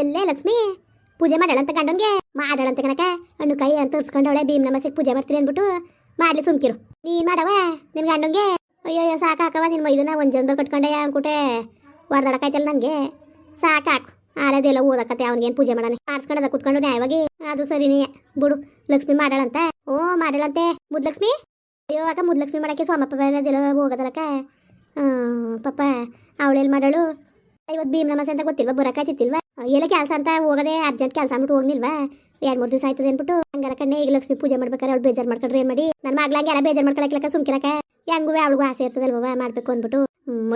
ಎಲ್ಲೇ ಲಕ್ಷ್ಮಿ? ಪೂಜೆ ಮಾಡಲಂತ ಗಂಡನ್ಗೆ? ಮಾಡಳಂತ ಕನಕ ಹಣ್ಣು ಕೈ ಅಂತ ತೋರಿಸ್ಕೊಂಡವಳೆ, ಭೀಮ್ ನಮಸ್ಸಿಗೆ ಪೂಜೆ ಮಾಡ್ತೀನಿ ಅಂದ್ಬಿಟ್ಟು ಮಾಡ್ಲಿ ಸುಮ್ಕಿರು. ನೀನ್ ಮಾಡವ ನಿನ್ ಗಂಡಂಗೆ ಅಯ್ಯೋ ಸಾಕಾಕವ ನಿನ್ ಮೈದನ ಒಂದ್ ಜನದ ಕಟ್ಕೊಂಡೆ ಅನ್ಕುಟೆ? ಹೊಡೆದಾಡಕಾಯ್ತಲ್ಲ ನನಗೆ? ಸಾಕಾಕು. ಆಲದೆಲ್ಲ ಓದಕತ್ತೆ ಅವ್ನಿಗೇನು ಪೂಜೆ ಮಾಡಾನೆ? ಆಡ್ಸ್ಕೊಂಡದ ಕುತ್ಕೊಂಡು ನ್ಯಾಯವಾಗಿ? ಅದು ಸರಿನೇ. ಬಿಡು, ಲಕ್ಷ್ಮಿ ಮಾಡಾಳಂತ ಓ ಮಾಡಳಂತೆ ಮುದ್ಲಕ್ಷ್ಮಿ? ಅಯ್ಯೋ, ಅಕ್ಕ, ಮುದ್ಲಕ್ಷ್ಮಿ ಮಾಡಕ್ಕೆ ಸೋಮಪ್ಪ ಬೇರೆದೆಲ್ಲ ಹೋಗೋದಲ್ಲಕ್ಕ? ಪಪ್ಪ ಅವಳೆಲ್ಲಿ ಮಾಡಳು ಇವತ್ತು ಭೀಮ್ ನಮಸ್ ಅಂತ ಗೊತ್ತಿಲ್ವಾ? ಬರಕಾಯ್ತಿಲ್ವಾ ಎಲ್ಲ ಕೆಲಸ ಅಂತ ಹೋಗದೆ ಅರ್ಜೆಂಟ್ ಕೆಲಸ ಅಂದ್ಬಿಟ್ಟು ಹೋಗ್ನಿಲ್ವಾ ಎರಡು ಮೂರು ದಿವಸ ಆಯ್ತದೆ ಅಂದ್ಬಿಟ್ಟು ಹಂಗೆಲ್ಲ ಕಣ್ಣೆ, ಈಗ ಲಕ್ಷ್ಮಿ ಪೂಜೆ ಮಾಡ್ಬೇಕಾರೆ ಅವ್ಳು ಬೇಜಾರು ಮಾಡ್ಕೊಂಡ್ರೆ ಏನು ಮಾಡಿ? ನನ್ನ ಮಗ್ಳಂಗೆ ಎಲ್ಲ ಬೇಜಾರು ಮಾಡ್ಕೊಳಕ್ಲಕ್ಕ ಸುಮ್ಕಿರಕ ಹೆಂಗೂ ಅವಳಿಗೂ ಆಸೆ ಇರ್ತದಲ್ವ ಮಾಡ್ಬೇಕು ಅಂದ್ಬಿಟ್ಟು.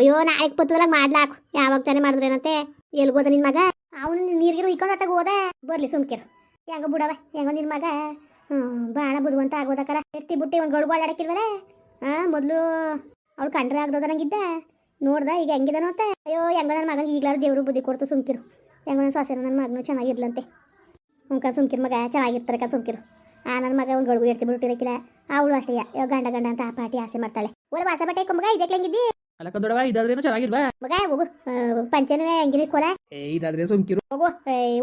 ಅಯ್ಯೋ, ನಾಳೆಗೆ ಪತ್ತದಲ್ಲ ಮಾಡ್ಲಾಕು. ಯಾವಾಗ ತಾನೇ ಮಾಡಿದ್ರೇನಂತೆ ಎಲ್ಗೋದ ನಿನ್ ಮಗ? ಅವ್ನು ನೀರ್ಗಿರು ಇಕ್ಕೊಂಡತ್ತಾಗ ಹೋದ. ಬರ್ಲಿ ಸುಮ್ಕಿರು. ಹೆಂಗ ಬಿಡವ ಹೆಂಗೋ ನಿನ್ ಮಗ? ಹ್ಮ್ ಬಾಳ ಬುದ್ಧಿವಂತ ಆಗೋದಕ್ಕಾರ. ಎತ್ತಿ ಬಿಟ್ಟು ಒಂದು ಗಡುಗು ಆಡಾಡಕ್ಕಿಲ್ವಲ್ಲ ಹಾಂ ಮೊದಲು ಅವ್ಳು ಕಂಡ್ರೆ ಆಗ್ದೋದ ನಂಗಿದ್ದ. ನೋಡ್ದ ಈಗ ಹೆಂಗಿದಾನೋ ಅಂತ. ಅಯ್ಯೋ, ಹೆಂಗೋ ನನ್ನ ಮಗನಿಗೆ ಈಗಲಾರು ದೇವರು ಬುದ್ಧಿ ಕೊಡ್ತು ಸುಮ್ಕಿರು. ಹೆಂಗೋ ನನ್ನ ಸೊಸೆನ ನನ್ನ ಮಗನೂ ಚೆನ್ನಾಗಿರ್ಲಂತೆ ಉಂಕ ಸುಮ್ಕಿರ್ ಮಗ ಚೆನ್ನಾಗಿರ್ತಾರೆ ಕ ಸುಮ್ಕಿರು. ಆ ನನ್ನ ಮಗ ಒಂದು ಗಡುಗು ಎಡ್ತಿ ಬಿಟ್ಟಿರಕ್ಕಿಲ್ಲ ಅವಳು ಅಷ್ಟೇ ಯೋ ಗಂಡ ಗಂಡ ಅಂತ ಆ ಪಾಟಿ ಆಸೆ ಮಾಡ್ತಾಳೆ. ಓಲ ವಾಸ ಬಟ್ಟೆ ಮಗ ಇದಕ್ಕೆ ಹೆಂಗಿದ್ದಿ ಅಲ್ಲ ಕಂದೊಡವ ಇದಾದ್ರೇನು ಚೆನ್ನಾಗಿಲ್ವಾ? ಮಗ ಹೋಗು. ಪಂಚನವೇ ಹೆಂಗಿನ ಕೋಲ ಏ ಇದಾದ್ರೆ ಸುಮ್ಕಿರು. ಹೋಗು.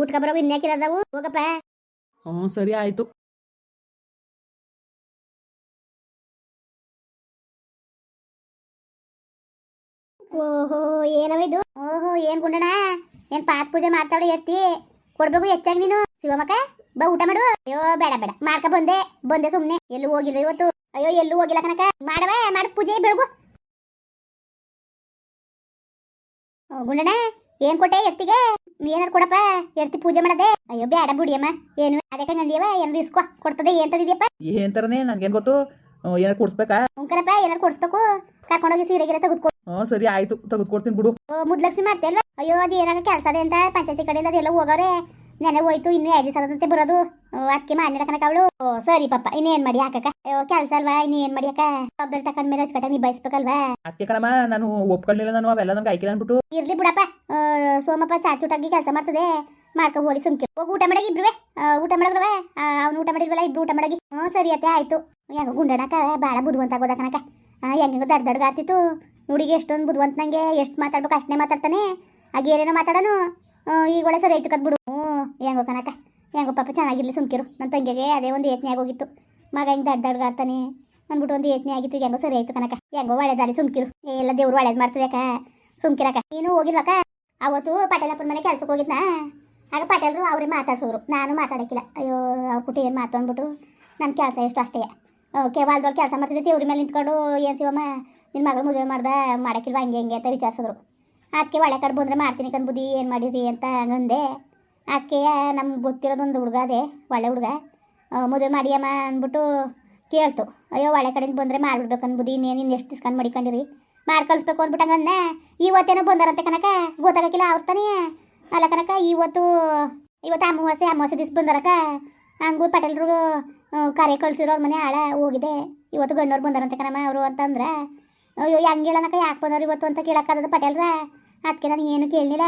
ಉಟ್ಕ ಬರೋ ಇನ್ಯಾಕಿರೋದವು ಹೋಗಪ್ಪ. ಹ್ಞೂ ಸರಿ ಆಯ್ತು. ಓಹೋ ಏನವ ಇದು? ಓಹೋ ಏನ್ ಗುಂಡಣ ಏನ್ ಪಾತ್ ಪೂಜೆ ಮಾಡ್ತಾವಳೆ ಎತ್ತಿ? ಕೊಡ್ಬೇಕು ಹೆಚ್ಚಾಗಿ ನೀನು? ಶಿವಮಕ್ಕ ಬಾ ಊಟ ಮಾಡು. ಅಯ್ಯೋ ಬೇಡ ಬೇಡ. ಮಾಡ್ಕ ಬಂದೆ. ಬಂದೆ ಸುಮ್ನೆ. ಎಲ್ಲೂ ಹೋಗಿಲ್ವ ಇವತ್ತು? ಅಯ್ಯೋ ಎಲ್ಲೂ ಹೋಗಿಲ್ಲ ಕನಕ ಮಾಡವ ಮಾಡ ಪೂಜೆ ಬೆಳಗು. ಓ, ಗುಂಡಣ್ಣ ಏನ್ ಕೊಟ್ಟೆ ಎತ್ತಿಗೆ? ಏನಾರು ಕೊಡಪ್ಪ? ಎತ್ತಿ ಪೂಜೆ ಮಾಡದೆ? ಅಯ್ಯೋ ಬೇಡ ಬುಡಿಯಮ್ಮ. ಏನು? ಅದಕ್ಕೆ ನಂದಿಯವ ಏನಾರು ಇಸ್ಕೊ. ಕೊಡ್ತದೆ ಏನ್ ತಂದಿದ್ಯಪ್ಪ? ಏನ್ ತರನೇ? ನನ್ಗೇನ್ ಗೊತ್ತು. ಏನಾರು ಕೊಡ್ಸ್ಬೇಕಾ? ಉಂಕರಪ್ಪ ಏನಾರು ಕೊಡ್ಸ್ಬೇಕು. ಕರ್ಕೊಂಡೋಗಿ ಸೀರೆ ಗಿರೆ ತೆಗೆದುಕೊ ಹ್ಞೂ ಸರಿ ಆಯ್ತು. ತೆಗೆದುಕೊಡ್ತೀನಿ ಬಿಡು. ಮುದ್ಲಕ್ಷ್ಮಿ ಮಾಡ್ತೆ ಅಲ್ವಾ? ಅಯ್ಯೋ ಅದು ಏನಾಗ ಕೆಲಸ ಅದೇ ಅಂತ ಪಂಚಾಯತಿ ಕಡೆಯಿಂದ ಅದೆಲ್ಲ ಹೋಗೋರೆ ನೆನೆ ಹೋಯ್ತು ಇನ್ನು ಎರಡು ದಿವಸ ಆದಂತೆ ಬರೋದು. ಅಕ್ಕಿ ಮಾಡಿದ ಕನಕ ಅವಳು. ಸರಿ ಪಪ್ಪ ಇನ್ನೇನ್ ಮಾಡಿ ಹಾಕಕ್ಕ? ಕೆಲಸ ಅಲ್ವಾ? ಇನ್ನೇನ್ ಮಾಡಿ ಅಕ್ಕ? ಜವಾಬ್ದಾರಿ ತಕೊಂಡ ಮೇಲೆ ಅಚ್ಚುಕಟ್ಟಾಗಿ ನಿಭಾಯಿಸ್ಬೇಕಲ್ವಾ? ಅದಕ್ಕೆ ಕಣಮ್ಮ ನಾನು ಒಪ್ಕೊಳ್ಳಿಲ್ಲ ನಾನು ಅವೆಲ್ಲ ನಂಗೆ ಐಕಿಲ್ಲ ಅನ್ಬಿಟ್ಟು. ಇರ್ಲಿ ಬಿಡಪ್ಪ. ಸೋಮಪ್ಪ ಚಾಟ್ ಚೂಟಾಗಿ ಕೆಲಸ ಮಾಡ್ತದೆ. ಮಾಡ್ಕೊ ಹೋಗಿ ಸುಮ್ಕೆ. ಹೋಗಿ ಊಟ ಮಾಡಗಿ ಇಬ್ರುವೆ. ಊಟ ಮಾಡಗ್ರವೆ ಅವ್ನು ಊಟ ಮಾಡಿರ್ವಲ್ಲ ಇಬ್ರು ಊಟ ಮಾಡಗಿ. ಹ್ಞೂ ಸರಿ ಅತ್ತೆ ಆಯ್ತು. ಹೆಂಗ ಗುಂಡಣಕ ಭಾಳ ಬುದ್ಧಿವಂತ ಆಗೋದ ಕನಕ ಹೆಂಗ ದಡ್ ದಡ್ಗ ಆಗ್ತಿತ್ತು ನುಡಿಗೆ ಎಷ್ಟೊಂದು ಬುದ್ಧವಂತ ನಂಗೆ ಎಷ್ಟು ಮಾತಾಡ್ಬೇಕು ಅಷ್ಟನ್ನೇ ಮಾತಾಡ್ತಾನೆ. ಆಗ ಏನೇನೋ ಮಾತಾಡೋನು. ಈಗ ಒಳ್ಳೆ ಸರಿ ಆಯ್ತು ಕದ್ಬಿಡು. ಹ್ಞೂ, ಹೆಂಗೋ ಕನಕ ಹೆಂಗೋ ಪಾಪ, ಚೆನ್ನಾಗಿರ್ಲಿ ಸುಮ್ಕಿರು. ನನ್ನ ತಂಗಿಗೆ ಅದೇ ಒಂದು ಏತ್ನೆ ಆಗೋಗಿತ್ತು. ಮಗ ಹಿಂಗೆ ದಡ್ ದಡ್ಡ ಆಡ್ತಾನೆ. ಅಂದ್ಬಿಟ್ಟು ಒಂದು ಏತ್ನೆ ಆಗಿತ್ತು. ಹೆಂಗೋ ಸರಿ ಆಯ್ತು ಕನಕ ಹೆಂಗೋ ಒಳ್ಳೆದಾರಿ ಸುಮ್ಕಿರು. ಎಲ್ಲ ದೇವ್ರು ಒಳ್ಳೇದು ಮಾಡ್ತದೆ ಅಕ್ಕ. ಸುಮ್ಕಿರಕ್ಕ ನೀನು ಹೋಗಿಲ್ವಕ್ಕ ಅವತ್ತು ಪಟೇಲಪ್ಪನ ಮನೆ ಕೆಲ್ಸಕ್ಕೆ ಹೋಗಿದ್ನಾ? ಆಗ ಪಟೇಲ್ರು ಅವ್ರಿಗೆ ಮಾತಾಡ್ಸೋರು. ನಾನು ಮಾತಾಡೋಕ್ಕಿಲ್ಲ. ಅಯ್ಯೋ, ಅವ್ರ ಕುಟಿ ಏನು ಮಾತು ಅಂದ್ಬಿಟ್ಟು. ನನ್ನ ಕೆಲಸ ಎಷ್ಟು ಅಷ್ಟೇ. ಓಕೆ, ವಾಲ್ದವ್ರು ಕೆಲಸ ಮಾಡ್ತಿದ್ದೆ. ದೇವ್ರ ಮೇಲೆ ನಿಂತ್ಕೊಂಡು ಏನು ಶಿವಮ್ಮ? ನಿನ್ನ ಮಗಳು ಮದುವೆ ಮಾಡ್ದೆ, ಮಾಡಕ್ಕಿಲ್ವ ಹಂಗೆ ಹಿಂಗೆ ಅಂತ ವಿಚಾರಿಸಿದ್ರು. ಅದಕ್ಕೆ ಒಳ್ಳೆ ಕಡೆ ಬಂದರೆ ಮಾಡ್ತೀನಿ ಕನ್ ಬುದ್ಧಿ, ಏನು ಮಾಡಿರಿ ಅಂತ ಹಂಗಂದೆ ಅದಕ್ಕೆ ನಮ್ಗೆ ಗೊತ್ತಿರೋದೊಂದು ಹುಡುಗ ಅದೇ, ಒಳ್ಳೆ ಹುಡುಗ. ಮದುವೆ ಮಾಡಿಯಮ್ಮ ಅಂದ್ಬಿಟ್ಟು ಕೇಳ್ತು. ಅಯ್ಯೋ, ಒಳ್ಳೆ ಕಡೆಯಿಂದ ಬಂದರೆ ಮಾಡ್ಬಿಡ್ಬೇಕು ಅನ್ಬುದ್ಧಿ ಇನ್ನೇನು ಇನ್ನು ಎಷ್ಟು ದಿಸ್ಕೊಂಡು ಮಡಿಕೊಂಡಿರಿ? ಮಾಡಿ ಕಳಿಸ್ಬೇಕು ಅಂದ್ಬಿಟ್ಟು ಹಂಗಂದೆ ಇವತ್ತೇನೋ ಬಂದಾರಂತೆ ಕನಕ ಗೊತ್ತಾಗಕ್ಕಿಲ್ಲ ಅವ್ರ ತಾನೇ. ಅಲ್ಲ ಕನಕ ಇವತ್ತು ಇವತ್ತು ಅಮಾವಾಸ್ಯೆ ಅಮಾವಾಸ್ಯೆ ದಿವ್ಸ ಬಂದಾರಕ್ಕ. ಹಂಗೂ ಪಟೇಲ್ರು ಕರೆ ಕಳ್ಸಿರೋ ಅವ್ರ ಮನೆ ಆಳ ಹೋಗಿದೆ. ಇವತ್ತು ಗಂಡವ್ರು ಬಂದಾರಂತೆ ಕಣಮ್ಮ ಅವರು ಅಂತಂದ್ರೆ. ಅಯ್ಯೋ ಹೆಂಗೆ ಹೇಳನಕ ಯಾಕೆ ಬಂದವ್ರು ಇವತ್ತು ಅಂತ ಕೇಳಕ್ಕಾಗದ ಪಟೇಲ್ರ? ಅದಕ್ಕೆ ನಾನು ಏನು ಕೇಳಲಿಲ್ಲ.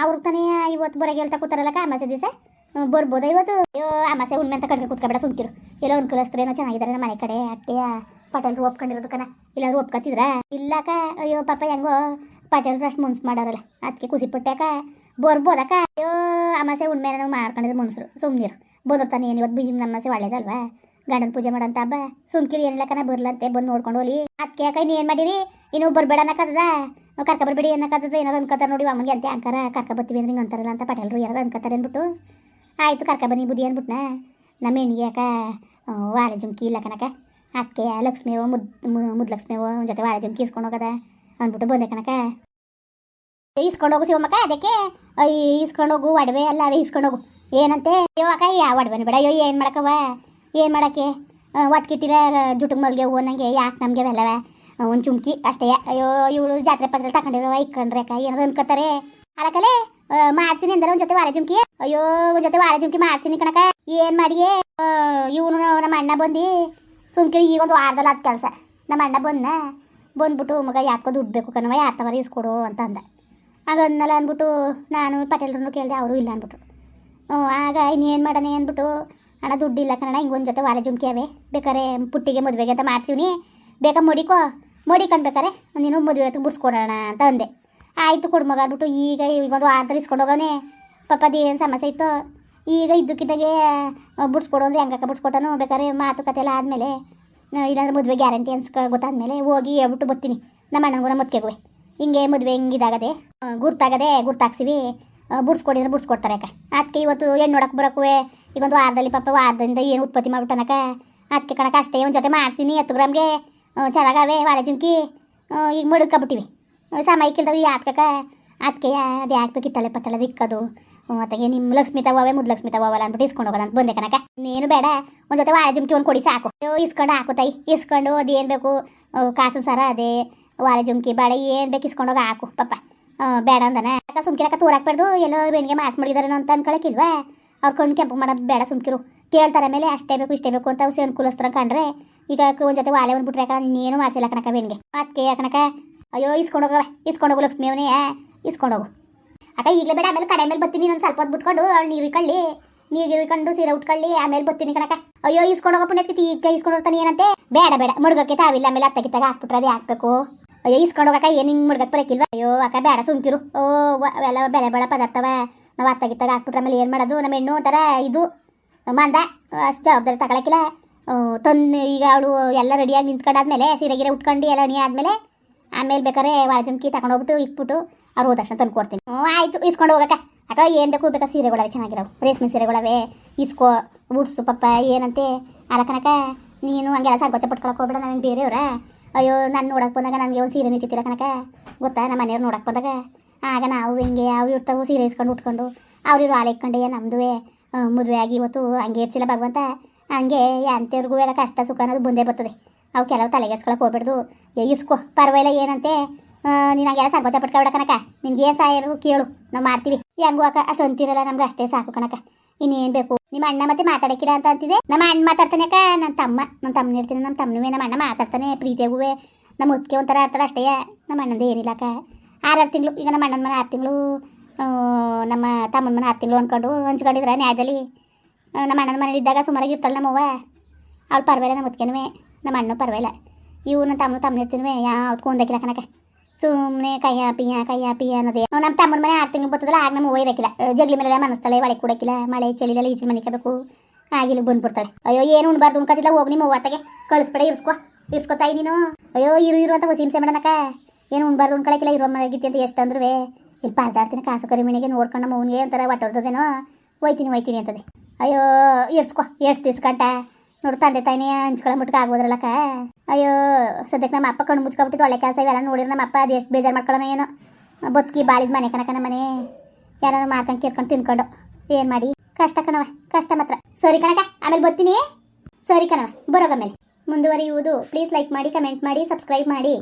ಅವ್ರಿಗೆ ತಾನೇ ಇವತ್ತು ಬರೋಗೆ ಹೇಳ್ತಾ ಕೂತಾರಲ್ಲಕ್ಕ ಅಮಾಸೆ ದಿವಸ? ಬರ್ಬೋದ ಇವತ್ತು? ಅಯ್ಯೋ, ಅಮಾಸೆ ಉಣ್ಮೆ ಅಂತ ಕಡ್ಗೆ ಕೂತ್ಕೊಬೇಡ ಸುಮ್ಕಿರು. ಎಲ್ಲೋ ಕಲಸ್ತ್ರ ಏನೋ ನಮ್ಮ ಮನೆ ಕಡೆ ಅತ್ತೆ ಪಟೇಲ್ರು ಒಪ್ಕೊಂಡಿರೋದು ಕಣ. ಇಲ್ಲಾದ್ರು ಒಪ್ಕೊತಿದ್ರ? ಇಲ್ಲಕ್ಕ ಅಯ್ಯೋ, ಪಾಪ ಹೆಂಗೋ. ಪಟೇಲ್ರು ಅಷ್ಟು ಮುನ್ಸು ಮಾಡಾರಲ್ಲ ಅದಕ್ಕೆ ಖುಷಿ ಪಟ್ಟಾಕ ಬರ್ಬೋದಕ್ಕ ಅಯ್ಯೋ, ಅಮಾಸೆ ಉಣ್ಮೆ ನಾವು ಮಾಡ್ಕೊಂಡಿದ್ರು ಮುನ್ಸರು. ಸುಮ್ನಿರು. ಬೋದಿರ್ತಾನೆ ಏನು ಇವತ್ತು ಬಿಜಿಮ್ ನಮ್ಮಸೆ ಒಳ್ಳೇದಲ್ವಾ? ಗಂಡನ ಪೂಜೆ ಮಾಡಂತ ಹಬ್ಬ. ಸುಮ್ಕಿರಿ ಏನಿಲ್ಲಕನ ಬರ್ಲಂತೆ, ಬಂದು ನೋಡ್ಕೊಂಡು ಹೋಲಿ. ಅದಕ್ಕೆ ಯಾಕೆ ನೀ ಏನು ಮಾಡಿರಿ? ಇನ್ನು ಬರ್ಬೇಡ ಅನ್ನಕತ್ತದ? ಕರ್ಕ ಬರ್ಬೇಡಿ ಅನ್ನಕತ್ತದ ಏನಾದ್ರು ಅನ್ಕೋತಾರೆ ನೋಡಿ ಅಮ್ಮಗೆ ಅಂತ ಅಂಕಾರ. ಕರ್ಕ ಬರ್ತೀವಿ ಅಂದ್ರೆ ಹಿಂಗೆ ಅಂತಾರಲ್ಲ ಅಂತ ಪಟೇಲ್ರು ಯಾರು ಅನ್ಕೋತಾರೆ ಅಂದ್ಬಿಟ್ಟು ಆಯಿತು, ಕರ್ಕ ಬನ್ನಿ ಬುದ್ಧಿ ಅಂದ್ಬಿಟ್ನ. ನಮ್ಮ ಹೆಣ್ಣಿಗೆ ಯಾಕ ವಾಲೆ ಜುಮ್ಕಿ ಇಲ್ಲ ಕನಕ ಅಕ್ಕೆ ಲಕ್ಷ್ಮಿಯೋ ಮುದ್, ಮು- ಮುದ್ಲಕ್ಷ್ಮಿಯೋ ಒಂದು ಜೊತೆ ವಾರ ಜುಮ್ಕಿ ಇಸ್ಕೊಂಡು ಹೋಗದ ಅಂದ್ಬಿಟ್ಟು ಬಂದೆ ಕನಕ ಇಸ್ಕೊಂಡು ಹೋಗು ಶಿವಮ್ಮಕ್ಕ ಅದಕ್ಕೆ. ಇಸ್ಕೊಂಡು ಹೋಗು, ಒಡವೆ ಅಲ್ಲ ಅವೇ ಇಸ್ಕೊಂಡು ಹೋಗು. ಏನಂತೆ? ಅಯ್ಯೋ, ಅಕ್ಕ, ಯಾವ ಒಡವೆನ ಬೇಡ. ಅಯ್ಯೋ, ಏನು ಮಾಡಕ್ಕವ ಏನು ಮಾಡಕ್ಕೆ? ಒಟ್ಕಿಟ್ಟಿರ ಜುಟುಗ್ ಮಲ್ಗೆ ಹೂವು ನಂಗೆ ಯಾಕೆ ನಮಗೆ ಬೆಲ್ಲವೆ ಒಂದು ಚುಮ್ಕಿ ಅಷ್ಟೇ. ಅಯ್ಯೋ, ಇವಳು ಜಾತ್ರೆ ಪತ್ರ ತಗೊಂಡಿರೋ ಇಕ್ಕಂಡ್ರೆ ಅಕ್ಕ, ಏನಾದ್ರು ಅನ್ಕೋತಾರೆ? ಅಲಕಲೆ ಮಾಡ್ಸಿನಿ ಅಂದ್ರೆ ಒಂದು ಜೊತೆ ವಾರ ಜುಮ್ಕಿ? ಅಯ್ಯೋ, ಒಂದು ಜೊತೆ ವಾರ ಜುಮ್ಕಿ ಮಾಡ್ಸಿನಿ ಕಣಕ ಏನು ಮಾಡಿಯೇ? ಇವನು ನಮ್ಮ ಅಣ್ಣ ಬಂದು. ಸುಮ್ಕಿ ಈಗ ಒಂದು ವಾರದಲ್ಲಿ ಅದು ಕೆಲಸ. ನಮ್ಮ ಅಣ್ಣ ಬಂದ ಬಂದ್ಬಿಟ್ಟು ಮಗ ಯಾಕೋ ದುಡ್ಡು ಬೇಕು ಕಣವ ಯಾರ ತವರ ಇಸ್ಕೊಡು ಅಂತ ಅಂದ. ಆಗ ಅನ್ನಲ್ಲ ಅಂದ್ಬಿಟ್ಟು ನಾನು ಪಟೇಲ್ರನ್ನು ಕೇಳಿದೆ, ಅವರು ಇಲ್ಲ ಅಂದ್ಬಿಟ್ಟು ಹ್ಞೂ ಆಗ ಇನ್ನೇನು ಮಾಡೋಣ ಅಂದ್ಬಿಟ್ಟು ಅಣ್ಣ ದುಡ್ಡಿಲ್ಲ ಕಣ ಹಿಂಗೊಂದು ಜೊತೆ ವಾರ ಜುಮ್ಕಿ ಅವೆ. ಬೇಕಾರೆ ಪುಟ್ಟಿಗೆ ಮದುವೆಗೆ ಅಂತ ಮಾಡ್ಸಿವ್ನಿ. ಬೇಕಾ ಮಡಿಕೋ? ಮಡಿಕೊಂಡ್ಬೇಕಾರೆ ನೀನು ಮದುವೆ ಅಂತ ಬಿಡ್ಸ್ಕೊಡೋಣ ಅಂತ ಅಂದೆ. ಆಯಿತು ಕೊಡು ಮಗ ಅಂದ್ಬಿಟ್ಟು ಈಗ ಈಗ ಒಂದು ವಾರದಲ್ಲಿ ಇಸ್ಕೊಂಡು ಹೋಗೋನೆ ಏನು ಸಮಸ್ಯೆ ಇತ್ತು? ಈಗ ಇದ್ದಕ್ಕಿದ್ದಾಗೆ ಬಿಡ್ಸ್ಕೊಡು ಅಂದರೆ ಹೆಂಗಕ್ಕ ಬಿಡ್ಸ್ಕೊಟ್ಟನು ಬೇಕಾದ್ರೆ ಮಾತುಕತೆ ಎಲ್ಲ ಆದಮೇಲೆ ಇಲ್ಲಾಂದ್ರೆ ಮದುವೆ ಗ್ಯಾರಂಟಿ ಅನ್ಸ್ಕ, ಗೊತ್ತಾದ್ಮೇಲೆ ಹೋಗಿ ಹೇಳ್ಬಿಟ್ಟು ಬರ್ತೀನಿ ನಮ್ಮ ಅಣ್ಣಂಗೂ ನಮ್ಮ ಮತ್ಕೆಗೂ ಹಿಂಗೆ ಮದುವೆ ಹಿಂಗಿದಾಗದೆ ಗುರ್ತಾಗದೆ ಗುರ್ತಾಕ್ಸಿವಿ ಬುಡ್ಸ್ಕೊಡಿದ್ರೆ ಬುಡ್ಸ್ಕೊಡ್ತಾರೆ ಅಕ್ಕ ಅದಕ್ಕೆ ಇವತ್ತು ಹೆಣ್ಣು ನೋಡಕ್ಕೆ ಬರೋಕ್ಕೂ ಈಗ ಒಂದು ವಾರದಲ್ಲಿ ಪಾಪ ವಾರದಿಂದ ಏನು ಉತ್ಪತ್ತಿ ಮಾಡ್ಬಿಟ್ಟನಕ ಅದಕ್ಕೆ ಕಣಕ ಅಷ್ಟೇ ಒಂದು ಜೊತೆ ಮಾಡ್ತೀನಿ ಹತ್ತು ಗ್ರಾಮ್ಗೆ. ಚೆನ್ನಾಗವೆ ವಾಳೆ ಜುಮ್ಕಿ. ಈಗ ಮಡುಕಬಿಟ್ಟಿವಿ ಸಮಯಕ್ಕಿಲ್ದವ ಯಾತ್ಕಕ ಅದಕ್ಕೆ ಅದು ಯಾಕೆ ತಲೆ ಪತ್ತಳೆ ದಿಕ್ಕದು. ಮತ್ತೆ ನಿಮ್ಮ ಲಕ್ಷ್ಮಿ ತಗೋವೆ ಮುದ್ ಲಕ್ಷ್ಮಿ ತಗೋವಲ್ಲ ಅಂದ್ಬಿಟ್ಟು ಇಸ್ಕೊಂಡು ಹೋಗೋದು ಅಂತ ಬಂದೆ ಕನಕ ನೀನು ಬೇಡ ಒಂದು ಜೊತೆ ವಾರ ಜುಮ್ಕಿ ಒಂದು ಕೊಡಿ ಸಾಕು. ಇಸ್ಕೊಂಡು ಹಾಕು ತಾಯಿ ಇಸ್ಕೊಂಡು ಅದು ಏನು ಬೇಕು. ಕಾಸು ಸರ ಅದೇ ವಾರ ಜುಮ್ಕಿ ಬಾಳೆ ಏನು ಬೇಕು ಇಸ್ಕೊಂಡು ಹೋಗಿ ಹಾಕು ಪಾಪ. ಆ, ಬೇಡ ಅಂದನ. ಯಾಕೆ ಸುಮ್ಕಿರಕ ತೋರಾಕ್ಬಾರ್ದು ಎಲ್ಲೋ ಬೆಣ್ಣಿಗೆ ಮಾಸ್ ಮಾಡಿದಾರೇನೋ ಅಂತ ಅನ್ಕೊಳಕ್ಕಿಲ್ವಾ ಅವ್ರ ಕಣ್ಣು ಕೆಂಪು ಮಾಡೋದು ಬೇಡ ಸುಮ್ಕಿರು. ಕೇಳ್ತಾರೆ ಮೇಲೆ ಅಷ್ಟೇ ಬೇಕು, ಇಷ್ಟೇ ಬೇಕು ಅಂತ ಅವ್ರು ಅನುಕೂಲಸ್ತ್ರ ಕಂಡ್ರೆ ಈಗ ಒಂದು ಜೊತೆ ವಾಲೆ ಒಂದು ಬಿಟ್ರೆ ಏನು ಇನ್ನೇನು ಮಾಡ್ಸಿಲ್ಲ ಕಣಕ ಬೆಣ್ಣಿಗೆ ಅದಕ್ಕೆ ಕಣಕ ಅಯ್ಯೋ ಇಸ್ಕೊಂಡು ಹೋಗವ ಇಸ್ಕೊಂಡು ಹೋಗು ಲಕ್ಷ್ಮಿ ಅವನೇ. ಇಸ್ಕೊಂಡು ಹೋಗು. ಅಕ್ಕ, ಈಗಲೇ ಬೇಡ, ಆಮೇಲೆ ಕಡೆ ಮೇಲೆ ಬರ್ತೀನಿ ಒಂದು ಸ್ವಲ್ಪ ಹೊತ್ತು ಬಿಟ್ಕೊಂಡು ಅವ್ಳು ನೀರು ಇಕ್ಕಳ್ಳಿ ನೀರು ಇಳ್ಕೊಂಡು ಸೀರೆ ಉಟ್ಕೊಳ್ಳಿ, ಆಮೇಲೆ ಬರ್ತೀನಿ ಕಣಕ ಅಯ್ಯೋ, ಇಸ್ಕೊಂಡು ಹೋಗಪ್ಪ ಪುಣ್ಯಕ್ಕೆ ಈಗ ಇಸ್ಕೊಂಡು ಹೋಗ್ತಾನೆ ಏನಂತೆ? ಬೇಡ ಬೇಡ, ಮುಡ್ಗಕ್ಕೆ ತಾವಿಲ್ಲ, ಆಮೇಲೆ ಅತ್ತ ಕಿತ್ತಾಗ ಹಾಕ್ಬಿಟ್ರೆ ಅದೇ ಹಾಕ್ಬೇಕು. ಇಸ್ಕೊಂಡು ಹೋಗಕ್ಕ ಏನು ಹಿಂಗೆ ಮುಡ್ಗಕ್ಕೆ ಬರಕ್ಕಿಲ್ವಾ ಅಯ್ಯೋ, ಅಕ್ಕ ಬೇಡ ಸುಮ್ಕಿರು. ಓ ಅವೆಲ್ಲ ಬೆಲೆ ಬೆಳೆ ಪದಾರ್ಥವ. ನಾವು ಅತ್ತ ಗಿತ್ತಾಗ ಹಾಕ್ಬಿಟ್ರೆ ಆಮೇಲೆ ಏನು ಮಾಡೋದು? ನಮ್ಮ ಹೆಣ್ಣು ಒಂಥರ ಇದು, ಮಂದ. ಅಷ್ಟು ಜವಾಬ್ದಾರಿ ತಗೊಳಕಿಲ್ಲ. ತಂದು ಈಗ ಅವಳು ಎಲ್ಲ ರೆಡಿಯಾಗಿ ನಿಂತ್ಕೊಂಡಾದ್ಮೇಲೆ ಸೀರೆ ಗಿರೆ ಉಟ್ಕೊಂಡು ಎಲ್ಲ ನೀ ಆದಮೇಲೆ ಆಮೇಲೆ ಬೇಕಾದ್ರೆ ವಾಜುಮ್ಕಿ ತಗೊಂಡೋಗ್ಬಿಟ್ಟು ಇಕ್ಬಿಟ್ಟು ಅವ್ರು ಹೋದ ತಂದು ಕೊಡ್ತೀನಿ. ಹ್ಞೂ ಆಯಿತು ಇಸ್ಕೊಂಡು ಹೋಗಕ್ಕ. ಅಕ್ಕ, ಏನು ಬೇಕು? ಬೇಕಾ ಸೀರೆಗಳವೆ ಚೆನ್ನಾಗಿರೋವು. ರೇಷ್ಮೆ ಸೀರೆಗಳವೆ ಇಸ್ಕೋ ಉಡ್ಸು ಪಪ್ಪ, ಏನಂತೆ. ಅಲ್ಲ ಕನಕ ನೀನು ಹಂಗೆಲ್ಲ ಸಂಕೋಚ ಪಟ್ಕೊಳಕ್ಕೆ ಹೋಗ್ಬೇಡ ನನಗೆ ಬೇರೆಯವ್ರ? ಅಯ್ಯೋ, ನಾನು ನೋಡಕ್ಕೆ ಬಂದಾಗ ನನಗೆ ಒಂದು ಸೀರೆ ನಿಂತಿತ್ತಿಲ್ಲ ಕನಕ ಗೊತ್ತಾ? ನಮ್ಮ ಮನೆಯವ್ರು ನೋಡಕ್ಕೆ ಬಂದಾಗ. ಆಗ ನಾವು ಹಿಂಗೆ ಅವು ಇರ್ತಾವು ಸೀರೆ ಇಸ್ಕೊಂಡು ಉಟ್ಕೊಂಡು. ಅವ್ರಿರು ಹಾಲು ಇಕ್ಕೊಂಡೆ ನಮ್ಮದುವೆ ಮದುವೆ ಆಗಿ ಇವತ್ತು ಹಂಗೆ ಇರ್ಸಿಲ್ಲ ಭಗವಂತ. ಹಂಗೆ ಎಂಥವ್ರಿಗೂ ಎಲ್ಲ ಕಷ್ಟ ಸುಖ ಅನ್ನೋದು ಬಂದೇ ಬರ್ತದೆ. ಅವು ಕೆಲವು ತಲೆಗೆಡ್ಸ್ಕೊಳಕ್ಕೆ ಹೋಗ್ಬಿಡ್ದು. ಏ, ಇಸ್ಕೋ. ಪರವಾಗಿಲ್ಲ, ಏನಂತೆ? ನೀನು ಹಂಗೆಲ್ಲ ಸಂಕೋಚ ಪಟ್ಕೊಬೇಡ ಕನಕ ನಿನ್ಗೆ ಏನು ಸಹಾಯ ಕೇಳು. ನಾವು ಮಾಡ್ತೀವಿ. ಹೆಂಗೂ ಅಕ್ಕ ಅಷ್ಟು ಅಂತಿರಲ್ಲ ನಮ್ಗೆ ಅಷ್ಟೇ ಸಾಕು ಕನಕ ಇನ್ನೇನು ಬೇಕು? ನಿಮ್ಮ ಅಣ್ಣ ಮತ್ತೆ ಮಾತಾಡಕಿರ ಅಂತ ಅಂತಿದೆ. ನಮ್ಮ ಅಣ್ಣ ಮಾತಾಡ್ತಾನೆ ಅಕ್ಕ. ನನ್ನ ತಮ್ಮ ನನ್ನ ತಮ್ಮನ ಇರ್ತೀನಿ ನಮ್ಮ ತಮ್ಮನೂ ನಮ್ಮ ಅಣ್ಣ ಮಾತಾಡ್ತಾನೆ, ಪ್ರೀತಿಯಾಗುವೆ. ನಮ್ಮ ಉತ್ಕೆ ಒಂಥರ ಆಡ್ತಾರೆ ಅಷ್ಟೇ. ನಮ್ಮ ಅಣ್ಣಂದು ಏನಿಲ್ಲ ಅಕ್ಕ. ಆರಾರು ತಿಂಗಳು, ಈಗ ನಮ್ಮ ಅಣ್ಣನ ಮನೆ ಆರು ತಿಂಗಳು ನಮ್ಮ ತಮ್ಮನ ಮನೆ ಆರು ತಿಂಗಳು ಅಂದ್ಕೊಂಡು ಹಂಚ್ಕೊಂಡಿದ್ರೆ ನ್ಯಾಯದಲ್ಲಿ. ನಮ್ಮ ಅಣ್ಣನ ಮನೇಲಿ ಇದ್ದಾಗ ಸುಮಾರಾಗಿ ಇರ್ತಾಳೆ ನಮ್ಮವ್ವ ಅವ್ಳು ಪರವಾಗಿಲ್ಲ ನಮ್ಮ ಮುತ್ಕೆನೂ ನಮ್ಮ ಅಣ್ಣ ಪರವಾಗಿಲ್ಲ. ಇವು ನನ್ನ ತಮ್ಮ ತಮ್ಮನ ಯಾವ ಯಾವ್ದಕ್ಕೂ ಒಂದಕ್ಕಿಲ್ಲ ಕನಕ ಸುಮ್ಮನೆ ಕೈಯಾ ಪಿಯ ಕೈಯಾ ಪಿಯ ಅನ್ನೋದೇ. ನಮ್ಮ ತಮ್ಮನ ಮನೆ ಆರು ತಿಂಗಳು ಬರ್ತದಲ್ಲ ಆಗ ನಮ್ಮ ಹೋಗಿರಕ್ಕಿಲ್ಲ ಜಗ್ಲಿ ಮೇಲೆ ಮನಸ್ತಾಳೆ ಒಳಗೆ ಕೊಡಕ್ಕಿಲ್ಲ ಮಳೆ ಚಳಿದಲ್ಲ ಈಚೆ ಮನೆ ಕಬೇಕು ಆಗಿಲ್ಲ ಬಂದ್ಬಿಡ್ತಾಳೆ. ಅಯ್ಯೋ, ಏನು ಉಣ್ಬಾರ್ದು ಉಣ್ಕತಿಲ್ಲ ಹೋಗಿ ನಿಮ್ಮ ಅವ್ವತ್ತಾಗೆ ಕಳಿಸ್ಬೇಡ, ಇರ್ಸ್ಕೊ. ಇರ್ಸ್ಕೊತಾಯಿ ನೀನು. ಅಯ್ಯೋ, ಇರು ಇರು ಅಂತ ಹಿಂಸೆ ಮಾಡೋಣಕ್ಕ ಏನು ಉಣ್ಬಾರ್ದು ಉಣ್ಕೊಳಕ್ಕಿಲ್ಲ ಇರೋ ಮನೆಗಿತ್ತಿ ಅಂತ ಎಷ್ಟು ಅಂದ್ರೆ ಇಲ್ಲಿ ಪಾರ್ದಾಡ್ತೀನಿ ಕಾಸು ಕರಿಮಣಿಗೆ ನೋಡ್ಕೊಂಡು ನಮ್ಮ ಅವನಿಗೆ ಒಂಥರ ಹೊಟ್ಟೋರ್ತದೇನೋ ಹೋಯ್ತೀನಿ ಹೋಯ್ತೀನಿ ಅಂತದೆ. ಅಯ್ಯೋ, ಇರ್ಸ್ಕೊ, ಎಷ್ಟು ದಿಸ್ಕಂಟ ನೋಡು ತಂದೆ ತಾಯಿನೇ ಹಂಚ್ಕೊಳ್ಳೋ ಮುಟ್ಕ ಆಗ್ಬೋದ್ರಲ್ಲಕ್ಕ ಅಯ್ಯೋ ಸದ್ಯಕ್ಕೆ ನಮ್ಮ ಅಪ್ಪ ಕಣ್ಣು ಮುಚ್ಕೊಬಿಟ್ಟಿದ್ದು ಒಳ್ಳೆ ಕೆಲಸ ಇವೆಲ್ಲ ನೋಡಿದ್ರೆ ನಮ್ಮ ಅಪ್ಪ ಅದು ಎಷ್ಟು ಬೇಜಾರು ಮಾಡ್ಕೊಳ್ಳೋಣ ಏನೋ. ಬದುಕಿ ಬಾಳಿದ ಮನೆ ಕನಕ ಮನೆ. ಯಾರು ಮಾರ್ಕೊಂಡು ಕೇರ್ಕೊಂಡು ತಿನ್ಕೊಂಡು. ಏನು ಮಾಡಿ? ಕಷ್ಟ ಕಣವ ಕಷ್ಟ ಮಾತ್ರ. ಸರಿ ಕಣಕ ಆಮೇಲೆ ಬರ್ತೀನಿ. ಸರಿ ಕಣವ ಬರೋಗ ಮೇಲೆ ಮುಂದುವರಿಯುವುದು ಪ್ಲೀಸ್ ಲೈಕ್ ಮಾಡಿ ಕಮೆಂಟ್ ಮಾಡಿ ಸಬ್ಸ್ಕ್ರೈಬ್ ಮಾಡಿ.